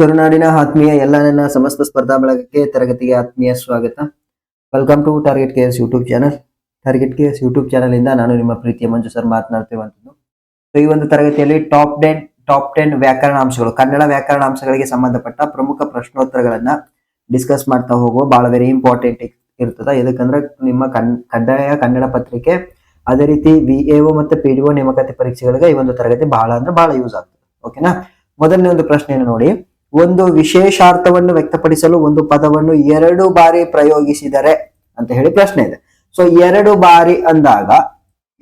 ಕರುನಾಡಿನ ಆತ್ಮೀಯ ಎಲ್ಲ ನನ್ನ ಸಮಸ್ತ ಸ್ಪರ್ಧಾ ಬಳಗಕ್ಕೆ ತರಗತಿಗೆ ಆತ್ಮೀಯ ಸ್ವಾಗತ. Welcome to target K S YouTube channel target K S YouTube channel ಇಂದ ನಾನು ನಿಮ್ಮ ಪ್ರೀತಿಯ ಮಂಜು ಸರ್ ಮಾತನಾಡ್ತಿರುವಂತದ್ದು ಸೊ ಈ ಒಂದು ತರಗತಿಯಲ್ಲಿ ಟಾಪ್ ಟೆನ್ ಟಾಪ್ ಟೆನ್ ವ್ಯಾಕರಣಾಂಶಗಳು, ಕನ್ನಡ ವ್ಯಾಕರಣಾಂಶಗಳಿಗೆ ಸಂಬಂಧಪಟ್ಟ ಪ್ರಮುಖ ಪ್ರಶ್ನೋತ್ತರಗಳನ್ನ ಡಿಸ್ಕಸ್ ಮಾಡ್ತಾ ಹೋಗುವ ಬಹಳ ವೆರಿ ಇಂಪಾರ್ಟೆಂಟ್ ಇರ್ತದೆ. ಇದಕ್ಕಂದ್ರೆ ನಿಮ್ಮ ಕನ್, ಕಡ್ಡಾಯ ಕನ್ನಡ ಪತ್ರಿಕೆ ಅದೇ ರೀತಿ ವಿ ಎಒ ಮತ್ತು ಪಿ ಡಿ ಒ ನೇಮಕಾತಿ ಪರೀಕ್ಷೆಗಳಿಗೆ ಈ ಒಂದು ತರಗತಿ ಬಹಳ ಅಂದ್ರೆ ಬಹಳ ಯೂಸ್ ಆಗ್ತದೆ. ಓಕೆನಾ ಮೊದಲನೇ ಒಂದು ಪ್ರಶ್ನೆಯನ್ನು ನೋಡಿ. ಒಂದು ವಿಶೇಷಾರ್ಥವನ್ನು ವ್ಯಕ್ತಪಡಿಸಲು ಒಂದು ಪದವನ್ನು ಎರಡು ಬಾರಿ ಪ್ರಯೋಗಿಸಿದರೆ ಅಂತ ಹೇಳಿ ಪ್ರಶ್ನೆ ಇದೆ. ಸೊ ಎರಡು ಬಾರಿ ಅಂದಾಗ,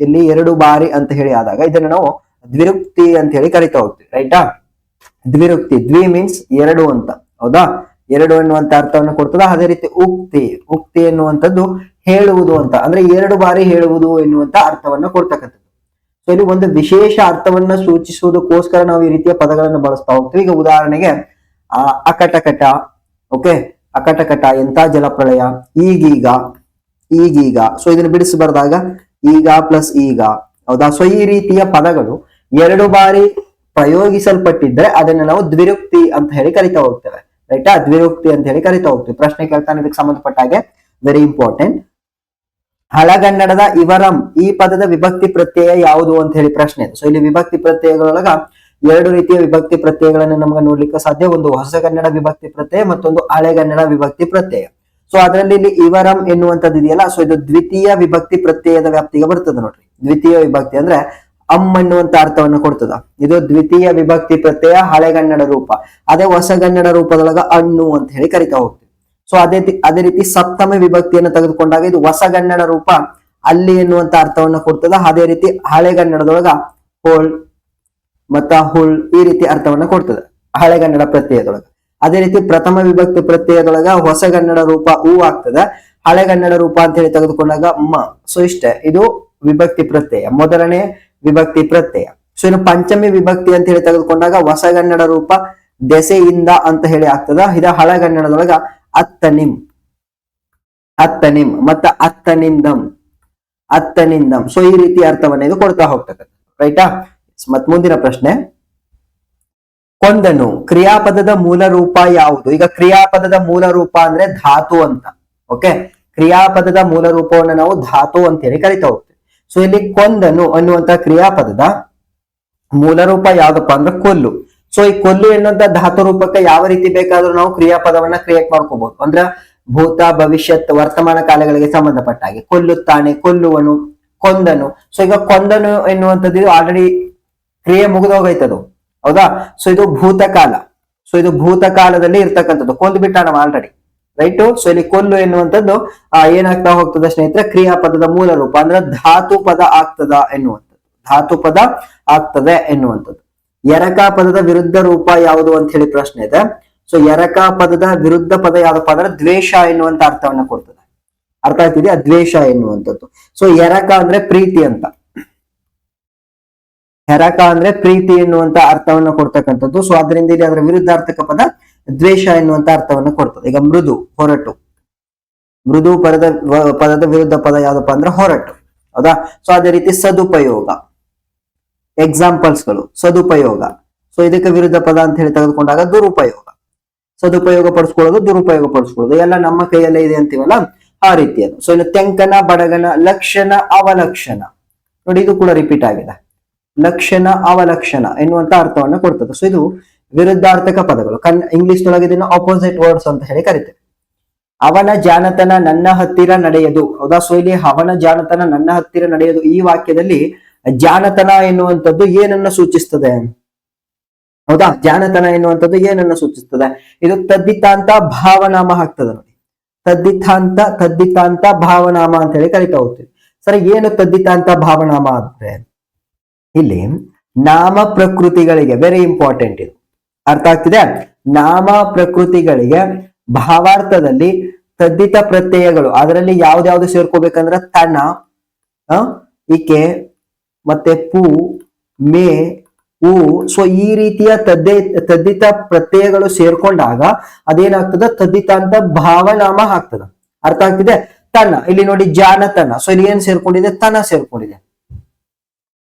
ಇಲ್ಲಿ ಎರಡು ಬಾರಿ ಅಂತ ಹೇಳಿ ಆದಾಗ ಇದನ್ನ ನಾವು ದ್ವಿರುಕ್ತಿ ಅಂತ ಹೇಳಿ ಕರಿತಾ ಹೋಗ್ತೀವಿ, ರೈಟಾ? ದ್ವಿರುಕ್ತಿ, ದ್ವಿ ಮೀನ್ಸ್ ಎರಡು ಅಂತ, ಹೌದಾ? ಎರಡು ಎನ್ನುವಂತ ಅರ್ಥವನ್ನು ಕೊಡ್ತದ, ಅದೇ ರೀತಿ ಉಕ್ತಿ ಉಕ್ತಿ ಎನ್ನುವಂಥದ್ದು ಹೇಳುವುದು ಅಂತ, ಅಂದ್ರೆ ಎರಡು ಬಾರಿ ಹೇಳುವುದು ಎನ್ನುವಂತ ಅರ್ಥವನ್ನ ಕೊಡ್ತಕ್ಕಂಥದ್ದು. ಸೊ ಇಲ್ಲಿ ಒಂದು ವಿಶೇಷ ಅರ್ಥವನ್ನ ಸೂಚಿಸುವುದಕ್ಕೋಸ್ಕರ ನಾವು ಈ ರೀತಿಯ ಪದಗಳನ್ನು ಬಳಸ್ತಾ ಹೋಗ್ತೀವಿ. ಈಗ ಉದಾಹರಣೆಗೆ ಅಕಟಕಟ ಓಕೆ ಅಕಟಕಟ ಎಂತ ಜಲಪ್ರಳಯ? ಈಗೀಗ ಈಗೀಗ. ಸೊ ಇದನ್ನ ಬಿಡಿಸಿ ಬರೆದಾಗ, ಈಗ ಪ್ಲಸ್ ಈಗ. ಹೌದಾ? ಸೊ ಈ ರೀತಿಯ ಪದಗಳು ಎರಡು ಬಾರಿ ಪ್ರಯೋಗಿಸಲ್ಪಟ್ಟಿದ್ರೆ ಅದನ್ನ ನಾವು ದ್ವಿರುಕ್ತಿ ಅಂತ ಹೇಳಿ ಕರಿತಾ ಹೋಗ್ತೇವೆ. ರೈಟಾ ದ್ವಿರುಕ್ತಿ ಅಂತ ಹೇಳಿ ಕರಿತಾ ಹೋಗ್ತೀವಿ. ಪ್ರಶ್ನೆ ಕೇಳ್ತಾನೆ ಇದಕ್ಕೆ ಸಂಬಂಧಪಟ್ಟ ಹಾಗೆ. ವೆರಿ ಇಂಪಾರ್ಟೆಂಟ್ ಹಳಗನ್ನಡದ ಇವರಂ, ಈ ಪದದ ವಿಭಕ್ತಿ ಪ್ರತ್ಯಯ ಯಾವುದು ಅಂತ ಹೇಳಿ ಪ್ರಶ್ನೆ ಸೊ ಇಲ್ಲಿ ವಿಭಕ್ತಿ ಪ್ರತ್ಯಯಗಳೊಳಗ ಎರಡು ರೀತಿಯ ವಿಭಕ್ತಿ ಪ್ರತ್ಯಯಗಳನ್ನು ನಮ್ಗೆ ನೋಡ್ಲಿಕ್ಕೆ ಸಾಧ್ಯ. ಒಂದು ಹೊಸ ಕನ್ನಡ ವಿಭಕ್ತಿ ಪ್ರತ್ಯಯ, ಮತ್ತೊಂದು ಹಳೆಗನ್ನಡ ವಿಭಕ್ತಿ ಪ್ರತ್ಯಯ. ಸೊ ಅದರಲ್ಲಿ ಇಲ್ಲಿ ಇವರಂ ಎನ್ನುವಂಥದ್ದು ಇದೆಯಲ್ಲ ಸೊ ಇದು ದ್ವಿತೀಯ ವಿಭಕ್ತಿ ಪ್ರತ್ಯಯದ ವ್ಯಾಪ್ತಿಗೆ ಬರ್ತದೆ ನೋಡ್ರಿ. ದ್ವಿತೀಯ ವಿಭಕ್ತಿ ಅಂದ್ರೆ ಅಮ್ ಅನ್ನುವಂತ ಅರ್ಥವನ್ನು ಕೊಡ್ತದ. ಇದು ದ್ವಿತೀಯ ವಿಭಕ್ತಿ ಪ್ರತ್ಯಯ ಹಳೆಗನ್ನಡ ರೂಪ. ಅದೇ ಹೊಸಗನ್ನಡ ರೂಪದೊಳಗ ಅಣ್ಣು ಅಂತ ಹೇಳಿ ಕರಿತಾ ಹೋಗ್ತೀವಿ. ಸೊ ಅದೇ ಅದೇ ರೀತಿ ಸಪ್ತಮ ವಿಭಕ್ತಿಯನ್ನು ತೆಗೆದುಕೊಂಡಾಗ ಇದು ಹೊಸಗನ್ನಡ ರೂಪ ಅಲ್ಲಿ ಎನ್ನುವಂತ ಅರ್ಥವನ್ನ ಕೊಡ್ತದ. ಅದೇ ರೀತಿ ಹಳೆಗನ್ನಡದೊಳಗ ಹೋಳ್ ಮತ್ತ ಹುಳ್ ಈ ರೀತಿ ಅರ್ಥವನ್ನ ಕೊಡ್ತದೆ. ಹಳೆಗನ್ನಡ ಪ್ರತ್ಯಯದೊಳಗ. ಅದೇ ರೀತಿ ಪ್ರಥಮ ವಿಭಕ್ತಿ ಪ್ರತ್ಯಯದೊಳಗ ಹೊಸಗನ್ನಡ ರೂಪ ಹೂ ಆಗ್ತದ. ಹಳೆಗನ್ನಡ ರೂಪ ಅಂತ ಹೇಳಿ ತೆಗೆದುಕೊಂಡಾಗ ಮ. ಸೊ ಇಷ್ಟೇ. ಇದು ವಿಭಕ್ತಿ ಪ್ರತ್ಯಯ. ಮೊದಲನೇ ವಿಭಕ್ತಿ ಪ್ರತ್ಯಯ. ಸೊ ಇನ್ನು ಪಂಚಮಿ ವಿಭಕ್ತಿ ಅಂತ ಹೇಳಿ ತೆಗೆದುಕೊಂಡಾಗ ಹೊಸಗನ್ನಡ ರೂಪ ದೆಸೆಯಿಂದ ಅಂತ ಹೇಳಿ ಆಗ್ತದ. ಇದು ಹಳೆಗನ್ನಡದೊಳಗ ಅತ್ತನಿಂ ಅತ್ತನಿಂ ಮತ್ತ ಅತ್ತನಿಂದಂ. ಅತ್ತನಿಂದಂ. ಸೊ ಈ ರೀತಿ ಅರ್ಥವನ್ನ ಇದು ಕೊಡ್ತಾ ಹೋಗ್ತದೆ. ರೈಟಾ ಮತ್ ಮುಂದಿನ ಪ್ರಶ್ನೆ. ಕೊಂದನು. ಕ್ರಿಯಾಪದದ ಮೂಲ ರೂಪ ಯಾವುದು? ಈಗ ಕ್ರಿಯಾಪದದ ಮೂಲ ರೂಪ ಅಂದ್ರೆ ಧಾತು ಅಂತ. ಓಕೆ ಕ್ರಿಯಾಪದದ ಮೂಲ ರೂಪವನ್ನು ನಾವು ಧಾತು ಅಂತ ಹೇಳಿ ಕರಿತಾ ಹೋಗ್ತೇವೆ. ಸೊ ಇಲ್ಲಿ ಕೊಂದನು ಅನ್ನುವಂತ ಕ್ರಿಯಾಪದದ ಮೂಲ ರೂಪ ಯಾವ್ದಪ್ಪ ಅಂದ್ರೆ ಕೊಲ್ಲು. ಸೊ ಈ ಕೊಲ್ಲು ಎನ್ನುವಂತ ಧಾತು ರೂಪಕ್ಕೆ ಯಾವ ರೀತಿ ಬೇಕಾದ್ರೂ ನಾವು ಕ್ರಿಯಾಪದವನ್ನ ಕ್ರಿಯೇಟ್ ಮಾಡ್ಕೋಬಹುದು ಅಂದ್ರೆ ಭೂತ, ಭವಿಷ್ಯತ್, ವರ್ತಮಾನ ಕಾಲಗಳಿಗೆ ಸಂಬಂಧಪಟ್ಟ ಹಾಗೆ ಕೊಲ್ಲುತ್ತಾನೆ, ಕೊಲ್ಲುವನು, ಕೊಂದನು. ಸೊ ಈಗ ಕೊಂದನು ಎನ್ನುವಂಥದ್ದು ಆಲ್ರೆಡಿ ಕ್ರಿಯೆ ಮುಗಿದೋಗೈತದು. ಹೌದಾ? ಸೊ ಇದು ಭೂತಕಾಲ. ಸೊ ಇದು ಭೂತಕಾಲದಲ್ಲಿ ಇರ್ತಕ್ಕಂಥದ್ದು. ಕೊಂದು ಬಿಟ್ಟ ನಾವು ಆಲ್ರೆಡಿ ರೈಟ್ ಸೊ ಇಲ್ಲಿ ಕೊಲ್ಲು ಎನ್ನುವಂಥದ್ದು ಏನಾಗ್ತಾ ಹೋಗ್ತದೆ ಸ್ನೇಹಿತರೆ? ಕ್ರಿಯಾಪದದ ಮೂಲ ರೂಪ. ಅಂದ್ರೆ ಧಾತು ಪದ ಆಗ್ತದ ಎನ್ನುವಂಥದ್ದು. ಧಾತು ಪದ ಆಗ್ತದೆ ಎನ್ನುವಂಥದ್ದು. ಎರಕ ಪದದ ವಿರುದ್ಧ ರೂಪ ಯಾವುದು ಅಂತ ಹೇಳಿ ಪ್ರಶ್ನೆ ಇದೆ. ಸೊ ಎರಕ ಪದದ ವಿರುದ್ಧ ಪದ ಯಾವ್ದಪ್ಪ ಅಂದ್ರೆ ದ್ವೇಷ ಎನ್ನುವಂತ ಅರ್ಥವನ್ನ ಕೊಡ್ತದೆ. ಅರ್ಥ ಆಗ್ತಿದೆ ದ್ವೇಷ ಎನ್ನುವಂಥದ್ದು. ಸೊ ಎರಕ ಅಂದ್ರೆ ಪ್ರೀತಿ ಅಂತ. ಹೆರಕ ಅಂದ್ರೆ ಪ್ರೀತಿ ಎನ್ನುವಂತ ಅರ್ಥವನ್ನ ಕೊಡ್ತಕ್ಕಂಥದ್ದು. ಸೊ ಅದರಿಂದ ಇಲ್ಲಿ ಅದರ ವಿರುದ್ಧಾರ್ಥಕ ಪದ ದ್ವೇಷ ಎನ್ನುವಂತ ಅರ್ಥವನ್ನ ಕೊಡ್ತದೆ. ಈಗ ಮೃದು, ಹೊರಟು. ಮೃದು ಪದದ ಪದದ ವಿರುದ್ಧ ಪದ ಯಾವ್ದಪ್ಪ ಅಂದ್ರೆ ಹೊರಟು. ಹೌದಾ? ಸೊ ಅದೇ ರೀತಿ ಸದುಪಯೋಗ. ಎಕ್ಸಾಂಪಲ್ಸ್ಗಳು ಸದುಪಯೋಗ. ಸೊ ಇದಕ್ಕೆ ವಿರುದ್ಧ ಪದ ಅಂತ ಹೇಳಿ ತೆಗೆದುಕೊಂಡಾಗ ದುರುಪಯೋಗ. ಸದುಪಯೋಗ ಪಡಿಸ್ಕೊಳ್ಳೋದು, ದುರುಪಯೋಗ ಪಡಿಸ್ಕೊಳ್ಳೋದು. ಎಲ್ಲ ನಮ್ಮ ಕೈಯಲ್ಲೇ ಇದೆ ಅಂತೀವಲ್ಲ? ಆ ರೀತಿಯದು. ಸೊ ಇನ್ನು ತೆಂಕನ, ಬಡಗನ, ಲಕ್ಷಣ, ಅವಲಕ್ಷಣ. ನೋಡಿ, ಇದು ಕೂಡ ರಿಪೀಟ್ ಆಗಿದೆ. ಲಕ್ಷಣ ಅವಲಕ್ಷಣ ಎನ್ನುವಂತ ಅರ್ಥವನ್ನ ಕೊಡ್ತದೆ. ಸೊ ಇದು ವಿರುದ್ಧಾರ್ಥಕ ಪದಗಳು. ಕನ್ ಇಂಗ್ಲಿಷ್ ಒಳಗೆ ಇದನ್ನ ಆಪೋಸಿಟ್ ವರ್ಡ್ಸ್ ಅಂತ ಹೇಳಿ ಕರಿತೇವೆ. ಅವನ ಜಾನತನ ನನ್ನ ಹತ್ತಿರ ನಡೆಯದು. ಹೌದಾ? ಸೊ ಇಲ್ಲಿ ಅವನ ಜಾನತನ ನನ್ನ ಹತ್ತಿರ ನಡೆಯದು. ಈ ವಾಕ್ಯದಲ್ಲಿ ಜಾನತನ ಎನ್ನುವಂಥದ್ದು ಏನನ್ನ ಸೂಚಿಸ್ತದೆ? ಹೌದಾ? ಜಾನತನ ಎನ್ನುವಂಥದ್ದು ಏನನ್ನ ಸೂಚಿಸ್ತದೆ? ಇದು ತದ್ದಿತಾಂತ ಭಾವನಾಮ ಆಗ್ತದೆ ನೋಡಿ. ತದ್ದಿತಾಂತ ತದ್ದಿತಾಂತ ಭಾವನಾಮ ಅಂತ ಹೇಳಿ ಕರಿತಾ ಹೋಗ್ತೀವಿ. ಸರಿ, ಏನು ತದ್ದಿತಾಂತ ಭಾವನಾಮ ಅಂದ್ರೆ ಇಲ್ಲಿ ನಾಮ ಪ್ರಕೃತಿಗಳಿಗೆ ವೆರಿ ಇಂಪಾರ್ಟೆಂಟ್ ಇದು. ಅರ್ಥ ಆಗ್ತಿದೆ? ನಾಮ ಪ್ರಕೃತಿಗಳಿಗೆ ಭಾವಾರ್ಥದಲ್ಲಿ ತದ್ದಿತ ಪ್ರತ್ಯಯಗಳು. ಅದರಲ್ಲಿ ಯಾವ್ದಾವ್ದು ಸೇರ್ಕೋಬೇಕಂದ್ರೆ ಆ, ಇಕೆ ಮತ್ತೆ ಪೂ ಮೇ ಊ ಸೊ ಈ ರೀತಿಯ ತದ್ದೆ ತದ್ದಿತ ಪ್ರತ್ಯಯಗಳು ಸೇರ್ಕೊಂಡಾಗ ಅದೇನಾಗ್ತದ? ತದ್ದಿತ ಅಂತ ಭಾವನಾಮ ಆಗ್ತದ. ಅರ್ಥ ಆಗ್ತಿದೆ? ತನ್ನ ಇಲ್ಲಿ ನೋಡಿ ಜಾನತನ. ಸೊ ಇಲ್ಲಿ ಏನ್ ಸೇರ್ಕೊಂಡಿದೆ? ತನ ಸೇರ್ಕೊಂಡಿದೆ.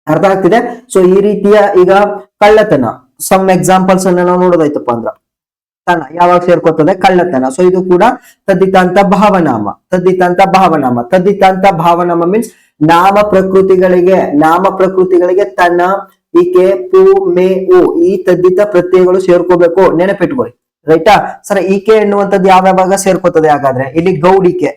ಅರ್ಥ ಆಗ್ತಿದೆ? ಸೊ ಈ ರೀತಿಯ ಈಗ ಕಳ್ಳತನ. ಸಮ್ ಎಕ್ಸಾಂಪಲ್ಸ್ ಅನ್ನ ನಾವು ನೋಡೋದಾಯ್ತಪ್ಪ ಅಂದ್ರ ತನ ಯಾವಾಗ ಸೇರ್ಕೋತದೆ ಕಳ್ಳತನ. ಸೊ ಇದು ಕೂಡ ತದ್ದಿತಾಂತ ಭಾವನಾಮ. ತದ್ದಿತಾಂತ ಭಾವನಾಮ. ತದ್ದಿತಾಂತ ಭಾವನಾಮ ಮೀನ್ಸ್ ನಾಮ ಪ್ರಕೃತಿಗಳಿಗೆ ನಾಮ ಪ್ರಕೃತಿಗಳಿಗೆ ತನ ಈಕೆ ಪು, ಮೇ, ಉ, ಈ ತದ್ದಿತ ಪ್ರತ್ಯಯಗಳು ಸೇರ್ಕೋಬೇಕು. ನೆನಪಿಟ್ಕೊಳ್ಳಿ ರೈಟಾ? ಸರ್ ಈಕೆ ಎನ್ನುವಂಥದ್ದು ಯಾವ ಯಾವಾಗ ಸೇರ್ಕೋತದೆ ಹಾಗಾದ್ರೆ? ಇಲ್ಲಿ ಗೌಡಿಕೆ.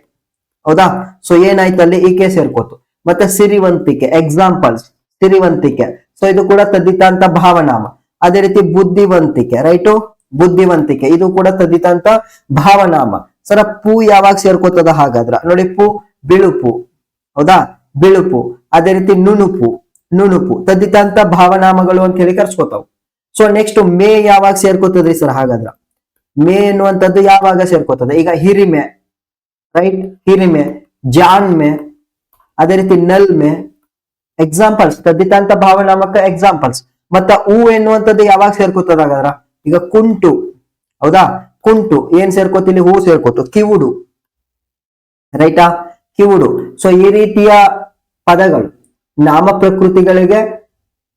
ಹೌದಾ? ಸೊ ಏನಾಯ್ತು ಅಲ್ಲಿ ಈಕೆ ಸೇರ್ಕೋತು ಮತ್ತೆ ಸಿರಿವಂತಿಕೆ ಎಕ್ಸಾಂಪಲ್ಸ್ ಸಿರಿವಂತಿಕೆ. ಸೊ ಇದು ಕೂಡ ತದ್ದಿತಾಂತ ಭಾವನಾಮ. ಅದೇ ರೀತಿ ಬುದ್ಧಿವಂತಿಕೆ, ರೈಟು? ಬುದ್ಧಿವಂತಿಕೆ. ಇದು ಕೂಡ ತದ್ದಿತಾಂತ ಭಾವನಾಮ. ಸರ, ಪೂ ಯಾವಾಗ ಸೇರ್ಕೋತದ ಹಾಗಾದ್ರ? ನೋಡಿ, ಪೂ, ಬಿಳುಪು. ಹೌದಾ? ಬಿಳುಪು. ಅದೇ ರೀತಿ ನುಣುಪು. ನುಣುಪು. ತದ್ದಿತಾಂತ ಭಾವನಾಮಗಳು ಅಂತ ಹೇಳಿ ಕರ್ಸ್ಕೊತಾವ್. ಸೊ ನೆಕ್ಸ್ಟ್ ಮೇ ಯಾವಾಗ ಸೇರ್ಕೋತದ್ರಿ ಸರ್ ಹಾಗಾದ್ರ? ಮೇ ಎನ್ನುವಂಥದ್ದು ಯಾವಾಗ ಸೇರ್ಕೋತದೆ? ಈಗ ಹಿರಿಮೆ, ರೈಟ್? ಹಿರಿಮೆ ಜಾನ್ಮೆ ಅದೇ ರೀತಿ ನಲ್ಮೆ ಎಕ್ಸಾಂಪಲ್ಸ್ ತದ್ದಿತಾಂತ ಭಾವನಾಮಕ ಎಕ್ಸಾಂಪಲ್ಸ್ ಮತ್ತ ಹೂ ಎನ್ನುವಂಥದ್ದು ಯಾವಾಗ ಸೇರ್ಕೋತದ ಹಾಗಾದ್ರ? ಈಗ ಕುಂಟು, ಹೌದಾ? ಕುಂಟು, ಏನ್ ಸೇರ್ಕೋತೀನಿ ಹೂ ಸೇರ್ಕೋತು. ಕಿವುಡು ರೈಟಾ ಕಿವುಡು. ಸೊ ಈ ರೀತಿಯ ಪದಗಳು, ನಾಮ ಪ್ರಕೃತಿಗಳಿಗೆ,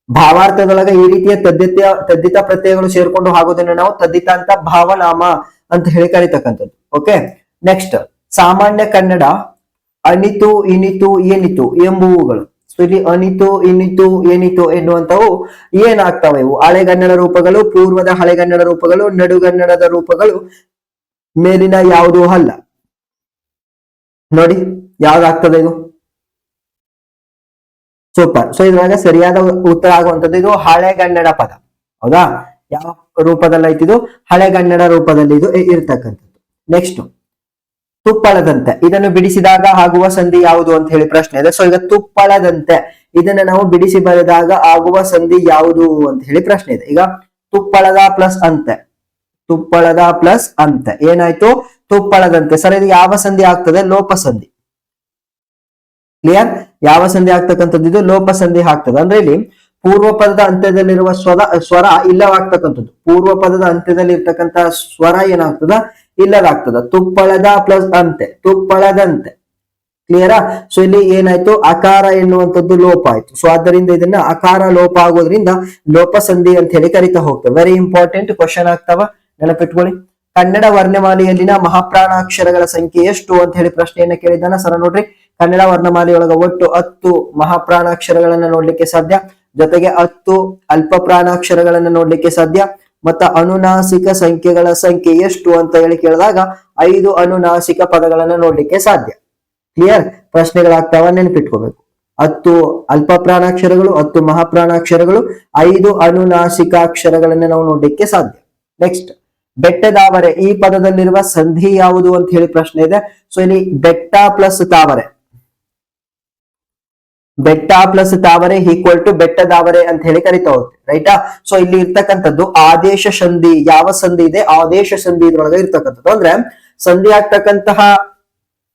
ಭಾವಾರ್ಥದೊಳಗೆ ಈ ರೀತಿಯ ತದ್ದಿತ ತದ್ದಿತ ಪ್ರತ್ಯಯಗಳು ಸೇರ್ಕೊಂಡು ಆಗೋದನ್ನ ನಾವು ತದ್ದಿತಾಂತ ಭಾವನಾಮ ಅಂತ ಹೇಳಿ ಕರಿತಕ್ಕಂಥದ್ದು. ಓಕೆ ನೆಕ್ಸ್ಟ್ ಸಾಮಾನ್ಯ ಕನ್ನಡ ಅಣಿತು ಇನಿತು, ಏನಿತು ಎಂಬುವುಗಳು. ಇಲ್ಲಿ ಅನಿತು, ಇನಿತು ಏನಿತು ಎನ್ನುವಂತವು ಏನಾಗ್ತವೆ? ಇವು ಹಳೆಗನ್ನಡ ರೂಪಗಳು, ಪೂರ್ವದ ಹಳೆಗನ್ನಡ ರೂಪಗಳು, ನಡುಗನ್ನಡದ ರೂಪಗಳು. ಮೇಲಿನ ಯಾವುದೂ ಅಲ್ಲ. ನೋಡಿ, ಯಾವ್ದಾಗ್ತದೆ ಇದು? ಸೂಪರ್. ಸೊ ಇದ್ರಾಗ ಸರಿಯಾದ ಉತ್ತರ ಆಗುವಂತದ್ದು ಇದು ಹಳೆಗನ್ನಡ ಪದ. ಹೌದಾ? ಯಾವ ರೂಪದಲ್ಲಿ ಐತಿದು ಹಳೆಗನ್ನಡ ರೂಪದಲ್ಲಿ ಇದು ಇರ್ತಕ್ಕಂಥದ್ದು. ನೆಕ್ಸ್ಟ್ ತುಪ್ಪಳದಂತೆ. ಇದನ್ನು ಬಿಡಿಸಿದಾಗ ಆಗುವ ಸಂಧಿ ಯಾವುದು ಅಂತ ಹೇಳಿ ಪ್ರಶ್ನೆ ಇದೆ. ಸೊ ಈಗ ತುಪ್ಪಳದಂತೆ. ಇದನ್ನ ನಾವು ಬಿಡಿಸಿ ಬರೆದಾಗ ಆಗುವ ಸಂಧಿ ಯಾವುದು ಅಂತ ಹೇಳಿ ಪ್ರಶ್ನೆ ಇದೆ. ಈಗ ತುಪ್ಪಳದ ಪ್ಲಸ್ ಅಂತೆ. ತುಪ್ಪಳದ ಪ್ಲಸ್ ಅಂತೆ. ಏನಾಯ್ತು? ತುಪ್ಪಳದಂತೆ. ಸರ್, ಇದು ಯಾವ ಸಂಧಿ ಆಗ್ತದೆ? ಲೋಪ ಸಂಧಿ. ಕ್ಲಿಯರ್ ಯಾವ ಸಂಧಿ ಆಗ್ತಕ್ಕಂಥದ್ದು? ಇದು ಲೋಪ ಸಂಧಿ ಆಗ್ತದೆ. ಅಂದ್ರೆ ಇಲ್ಲಿ ಪೂರ್ವ ಪದದ ಅಂತ್ಯದಲ್ಲಿರುವ ಸ್ವರ ಸ್ವರ ಇಲ್ಲವಾಗ್ತಕ್ಕಂಥದ್ದು. ಪೂರ್ವ ಪದದ ಅಂತ್ಯದಲ್ಲಿ ಇರ್ತಕ್ಕಂತಹ ಸ್ವರ ಏನಾಗ್ತದ? ಇಲ್ಲದಾಗ್ತದ. ತುಪ್ಪಳದ ಪ್ಲಸ್ ಅಂತೆ. ತುಪ್ಪಳದಂತೆ. ಕ್ಲಿಯರಾ ಸೊ ಇಲ್ಲಿ ಏನಾಯ್ತು? ಅಕಾರ ಎನ್ನುವಂಥದ್ದು ಲೋಪ ಆಯ್ತು. ಸೊ ಆದ್ದರಿಂದ ಇದನ್ನ ಅಕಾರ ಲೋಪ ಆಗೋದ್ರಿಂದ ಲೋಪ ಸಂಧಿ ಅಂತ ಹೇಳಿ ಕರಿತಾ ಹೋಗ್ತದೆ ವೆರಿ ಇಂಪಾರ್ಟೆಂಟ್ ಕ್ವಶನ್ ಆಗ್ತಾವ. ನೆನಪಿಟ್ಕೊಳ್ಳಿ. ಕನ್ನಡ ವರ್ಣಮಾಲೆಯಲ್ಲಿನ ಮಹಾಪ್ರಾಣಾಕ್ಷರಗಳ ಸಂಖ್ಯೆ ಎಷ್ಟು ಅಂತ ಹೇಳಿ ಪ್ರಶ್ನೆಯನ್ನ ಕೇಳಿದ್ದಾನ ಸರ ನೋಡ್ರಿ. ಕನ್ನಡ ವರ್ಣಮಾಲೆಯೊಳಗ ಒಟ್ಟು ಹತ್ತು ಮಹಾಪ್ರಾಣಾಕ್ಷರಗಳನ್ನ ನೋಡ್ಲಿಕ್ಕೆ ಸಾಧ್ಯ. ಜೊತೆಗೆ ಹತ್ತು ಅಲ್ಪ ಪ್ರಾಣಾಕ್ಷರಗಳನ್ನ ನೋಡ್ಲಿಕ್ಕೆ ಸಾಧ್ಯ. ಮತ್ತ ಅನುನಾಸಿಕ ಸಂಖ್ಯೆಗಳ ಸಂಖ್ಯೆ ಎಷ್ಟು ಅಂತ ಹೇಳಿ ಕೇಳಿದಾಗ ಐದು ಅನುನಾಸಿಕ ಪದಗಳನ್ನ ನೋಡ್ಲಿಕ್ಕೆ ಸಾಧ್ಯ. ಕ್ಲಿಯರ್ ಪ್ರಶ್ನೆಗಳಾಗ್ತಾವ ನೆನಪಿಟ್ಕೋಬೇಕು. ಹತ್ತು ಅಲ್ಪ ಪ್ರಾಣಾಕ್ಷರಗಳು ಹತ್ತು ಮಹಾಪ್ರಾಣಾಕ್ಷರಗಳು, ಐದು ಅನುನಾಸಿಕಾಕ್ಷರಗಳನ್ನ ನಾವು ನೋಡ್ಲಿಕ್ಕೆ ಸಾಧ್ಯ. ನೆಕ್ಸ್ಟ್ ಬೆಟ್ಟದಾವರೆ. ಈ ಪದದಲ್ಲಿರುವ ಸಂಧಿ ಯಾವುದು ಅಂತ ಹೇಳಿ ಪ್ರಶ್ನೆ ಇದೆ. ಸೊ ಇಲ್ಲಿ ಬೆಟ್ಟ ಪ್ಲಸ್ ತಾವರೆ. ಬೆಟ್ಟ ಪ್ಲಸ್ ತಾವರೆ ಈಕ್ವಲ್ ಟು ಬೆಟ್ಟದಾವರೆ ಅಂತ ಹೇಳಿ ಕರಿತಾ ಹೋಗ್ತೀವಿ ರೈಟಾ? ಸೊ ಇಲ್ಲಿ ಇರ್ತಕ್ಕಂಥದ್ದು ಆದೇಶ ಸಂಧಿ ಯಾವ ಸಂಧಿ ಇದೆ? ಆದೇಶ ಸಂಧಿ ಇದ್ರೊಳಗೆ ಇರ್ತಕ್ಕಂಥದ್ದು. ಅಂದ್ರೆ ಸಂಧಿ ಆಗ್ತಕ್ಕಂತಹ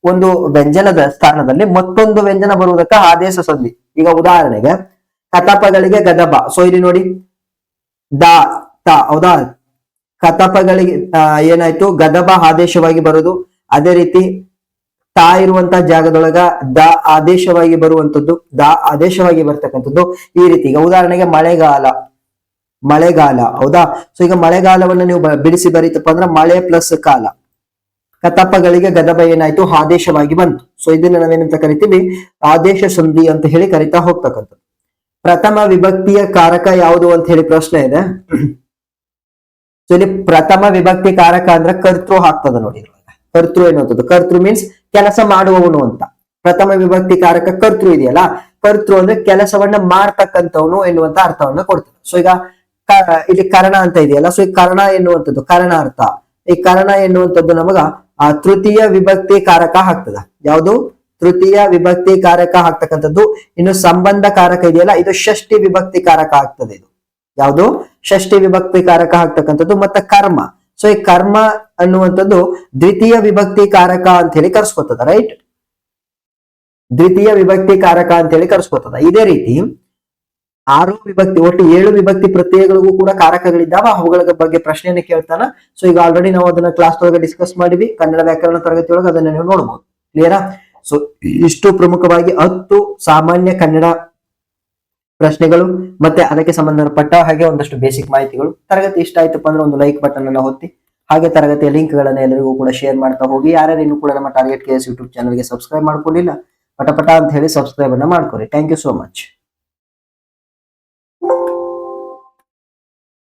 ಒಂದು ವ್ಯಂಜನದ ಸ್ಥಾನದಲ್ಲಿ ಮತ್ತೊಂದು ವ್ಯಂಜನ ಬರುವುದಕ್ಕೆ ಆದೇಶ ಸಂಧಿ. ಈಗ ಉದಾಹರಣೆಗೆ ಕತಪಗಳಿಗೆ ಗದಬ. ಸೊ ಇಲ್ಲಿ ನೋಡಿ ದ ತ ಹೌದಾ? ಕತಪಗಳಿಗೆ ಆ, ಏನಾಯ್ತು? ಗದಬ ಆದೇಶವಾಗಿ ಬರುದು. ಅದೇ ರೀತಿ ತಾ ಇರುವಂತಹ ಜಾಗದೊಳಗ ದ ಆದೇಶವಾಗಿ ಬರುವಂತದ್ದು, ದ ಆದೇಶವಾಗಿ ಬರ್ತಕ್ಕಂಥದ್ದು ಈ ರೀತಿ. ಈಗ ಉದಾಹರಣೆಗೆ ಮಳೆಗಾಲ ಮಳೆಗಾಲ, ಹೌದಾ? ಸೊ ಈಗ ಮಳೆಗಾಲವನ್ನ ನೀವು ಬಿಡಿಸಿ ಬರೀತಪ್ಪ ಅಂದ್ರೆ ಮಳೆ ಪ್ಲಸ್ ಕಾಲ. ಕತಪಗಳಿಗೆ ಗದಬ ಏನಾಯ್ತು? ಆದೇಶವಾಗಿ ಬಂತು. ಸೊ ಇದನ್ನ ನಾವೇನಂತ ಕರಿತೀವಿ? ಆದೇಶ ಸಂಧಿ ಅಂತ ಹೇಳಿ ಕರಿತಾ ಹೋಗ್ತಕ್ಕಂಥದ್ದು. ಪ್ರಥಮ ವಿಭಕ್ತಿಯ ಕಾರಕ ಯಾವುದು ಅಂತ ಹೇಳಿ ಪ್ರಶ್ನೆ ಇದೆ. ಸೊ ಇಲ್ಲಿ ಪ್ರಥಮ ವಿಭಕ್ತಿ ಕಾರಕ ಅಂದ್ರೆ ಕರ್ತೃ ಹಾಕ್ತದ ನೋಡಿ. ಕರ್ತೃ ಏನಂತದ್ದು ಕರ್ತೃ ಮೀನ್ಸ್ ಕೆಲಸ ಮಾಡುವವನು ಅಂತ. ಪ್ರಥಮ ವಿಭಕ್ತಿ ಕಾರಕ ಕರ್ತೃ ಇದೆಯಲ್ಲ? ಕರ್ತೃ ಅಂದ್ರೆ ಕೆಲಸವನ್ನ ಮಾಡ್ತಕ್ಕಂಥವನು ಎನ್ನುವಂತ ಅರ್ಥವನ್ನ ಕೊಡ್ತದೆ. ಸೊ ಈಗ ಇಲ್ಲಿ ಕರಣ ಅಂತ ಇದೆಯಲ್ಲ? ಸೊ ಈ ಕರ್ಣ ಎನ್ನುವಂಥದ್ದು ಕರ್ಣಾರ್ಥ. ಈ ಕರಣ ಎನ್ನುವಂಥದ್ದು ನಮಗ, ಆ ತೃತೀಯ ವಿಭಕ್ತಿ ಕಾರಕ ಆಗ್ತದ ಯಾವುದು? ತೃತೀಯ ವಿಭಕ್ತಿ ಕಾರಕ ಆಗ್ತಕ್ಕಂಥದ್ದು ಇನ್ನು ಸಂಬಂಧ ಕಾರಕ ಇದೆಯಲ್ಲ? ಇದು ಷಷ್ಠಿ ವಿಭಕ್ತಿ ಕಾರಕ ಆಗ್ತದೆ ಇದು. ಯಾವುದು? ಷಷ್ಠಿ ವಿಭಕ್ತಿ ಕಾರಕ ಆಗ್ತಕ್ಕಂಥದ್ದು ಮತ್ತೆ ಕರ್ಮ. ಸೊ ಈ ಕರ್ಮ ಅನ್ನುವಂಥದ್ದು ದ್ವಿತೀಯ ವಿಭಕ್ತಿ ಕಾರಕ ಅಂತ ಹೇಳಿ ಕರ್ಸ್ಕೊತದ ರೈಟ್ ದ್ವಿತೀಯ ವಿಭಕ್ತಿ ಕಾರಕ ಅಂತ ಹೇಳಿ ಕರ್ಸ್ಕೊತದ. ಇದೇ ರೀತಿ ಆರು ವಿಭಕ್ತಿ, ಒಟ್ಟು ಏಳು ವಿಭಕ್ತಿ ಪ್ರತ್ಯಯಗಳಿಗೂ ಕೂಡ ಕಾರಕಗಳಿದ್ದಾವ? ಅವುಗಳ ಬಗ್ಗೆ ಪ್ರಶ್ನೆಯನ್ನು ಕೇಳ್ತಾನ. ಸೊ ಈಗ ಆಲ್ರೆಡಿ ನಾವು ಅದನ್ನ ಕ್ಲಾಸ್ ಒಳಗೆ ಡಿಸ್ಕಸ್ ಮಾಡಿವಿ. ಕನ್ನಡ ವ್ಯಾಕರಣ ತರಗತಿ ಒಳಗೆ ಅದನ್ನ ನೀವು ನೋಡಬಹುದು ಕ್ಲಿಯರಾ ಸೊ ಇಷ್ಟು ಪ್ರಮುಖವಾಗಿ ಹತ್ತು ಸಾಮಾನ್ಯ ಕನ್ನಡ ಪ್ರಶ್ನೆಗಳು ಮತ್ತೆ ಅದಕ್ಕೆ ಸಂಬಂಧಪಟ್ಟ ಹಾಗೆ ಒಂದಷ್ಟು ಬೇಸಿಕ್ ಮಾಹಿತಿಗಳು. ತರಗತಿ ಇಷ್ಟ ಆಯ್ತಪ್ಪ ಅಂದ್ರೆ ಒಂದು ಲೈಕ್ ಬಟನ್ ಅನ್ನು ಹೊತ್ತಿ ಹಾಗೆ ತರಗತಿಯ ಲಿಂಕ್ ಗಳನ್ನ ಎಲ್ಲರಿಗೂ ಕೂಡ ಶೇರ್ ಮಾಡ್ತಾ ಹೋಗಿ. ಯಾರ್ಯಾರು ಇನ್ನು ಕೂಡ ನಮ್ಮ ಟಾರ್ಗೆಟ್ ಕೆ ಎಸ್ ಯೂಟ್ಯೂಬ್ ಚಾನಲ್ಗೆ ಸಬ್ಸ್ಕ್ರೈಬ್ ಮಾಡ್ಕೊಂಡಿಲ್ಲ ಪಟ ಪಟ ಅಂತ ಹೇಳಿ ಸಬ್ಸ್ಕ್ರೈಬ್ ಅನ್ನ ಮಾಡ್ಕೊರಿ. Thank you so much